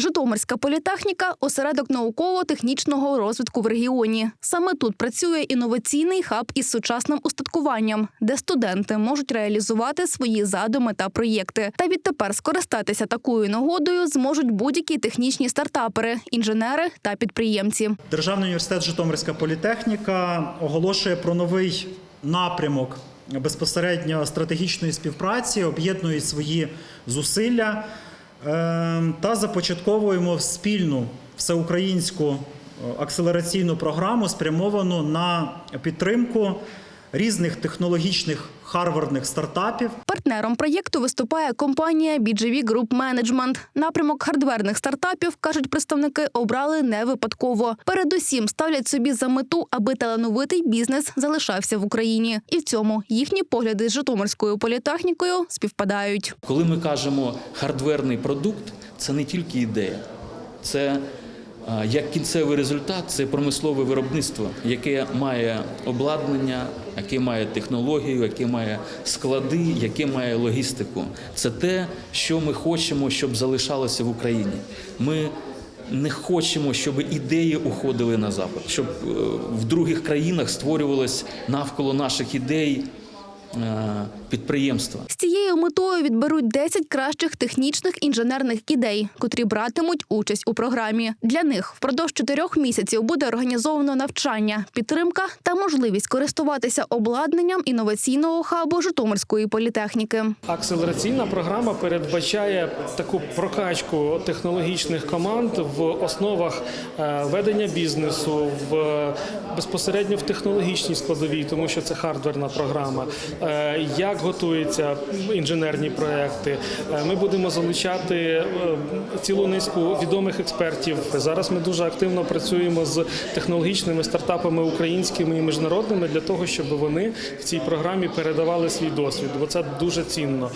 Житомирська політехніка осередок науково-технічного розвитку в регіоні. Саме тут працює інноваційний хаб із сучасним устаткуванням, де студенти можуть реалізувати свої задуми та проєкти. Та відтепер скористатися такою нагодою зможуть будь-які технічні стартапери, інженери та підприємці. Державний університет Житомирська політехніка оголошує про новий напрямок безпосередньо стратегічної співпраці, об'єднує свої зусилля та започатковуємо спільну всеукраїнську е, акселераційну програму, спрямовану на підтримку різних технологічних харвардних стартапів. Партнером проєкту виступає компанія BGV Group Management. Напрямок хардверних стартапів, кажуть представники, обрали не випадково. Передусім ставлять собі за мету, аби талановитий бізнес залишався в Україні. І в цьому їхні погляди з Житомирською політехнікою співпадають. Коли ми кажемо хардверний продукт, це не тільки ідея, це як кінцевий результат, це промислове виробництво, яке має обладнання, яке має технологію, яке має склади, яке має логістику. Це те, що ми хочемо, щоб залишалося в Україні. Ми не хочемо, щоб ідеї уходили на запад, щоб е, в других країнах створювалось навколо наших ідей підприємства. З цією метою відберуть 10 кращих технічних інженерних ідей, котрі братимуть участь у програмі. Для них впродовж чотирьох місяців буде організовано навчання, підтримка та можливість користуватися обладнанням інноваційного хабу Житомирської політехніки. Акселераційна програма передбачає таку прокачку технологічних команд в основах е, ведення бізнесу, в безпосередньо в технологічній складовій, тому що це хардверна програма. Е, Як готуються інженерні проекти? Е, Ми будемо залучати е, цілу низку відомих експертів. Зараз ми дуже активно працюємо з технологічними стартапами українськими і міжнародними для того, щоб вони в цій програмі передавали свій досвід, бо це дуже цінно.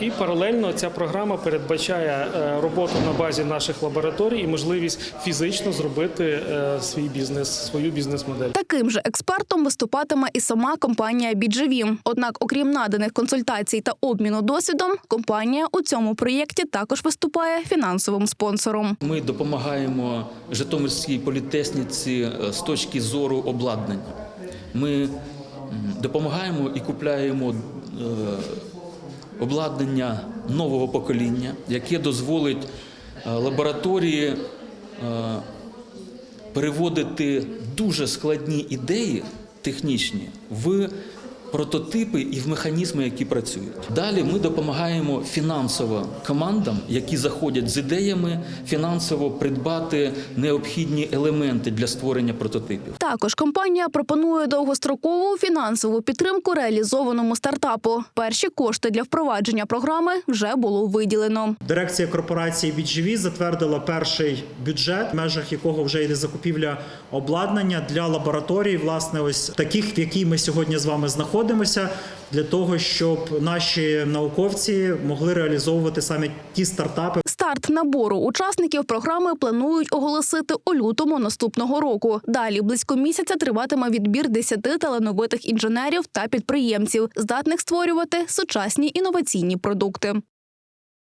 І паралельно ця програма передбачає роботу на базі наших лабораторій і можливість фізично зробити свій бізнес, свою бізнес-модель. Таким же експертом виступатиме і сама компанія BGV. Однак, окрім наданих консультацій та обміну досвідом, компанія у цьому проєкті також виступає фінансовим спонсором. Ми допомагаємо Житомирській політехніці е, з точки зору обладнання. Ми допомагаємо і купляємо е, обладнання нового покоління, яке дозволить е, лабораторії переводити дуже складні ідеї технічні в прототипи і в механізми, які працюють. Далі ми допомагаємо фінансово командам, які заходять з ідеями, фінансово придбати необхідні елементи для створення прототипів. Також компанія пропонує довгострокову фінансову підтримку реалізованому стартапу. Перші кошти для впровадження програми вже було виділено. Дирекція корпорації BGV затвердила перший бюджет, в межах якого вже йде закупівля обладнання для лабораторій, власне, ось таких, в якій ми сьогодні з вами знаходимося, для того, щоб наші науковці могли реалізовувати саме ті стартапи. Старт набору учасників програми планують оголосити у лютому наступного року. Далі близько місяця триватиме відбір 10 талановитих інженерів та підприємців, здатних створювати сучасні інноваційні продукти.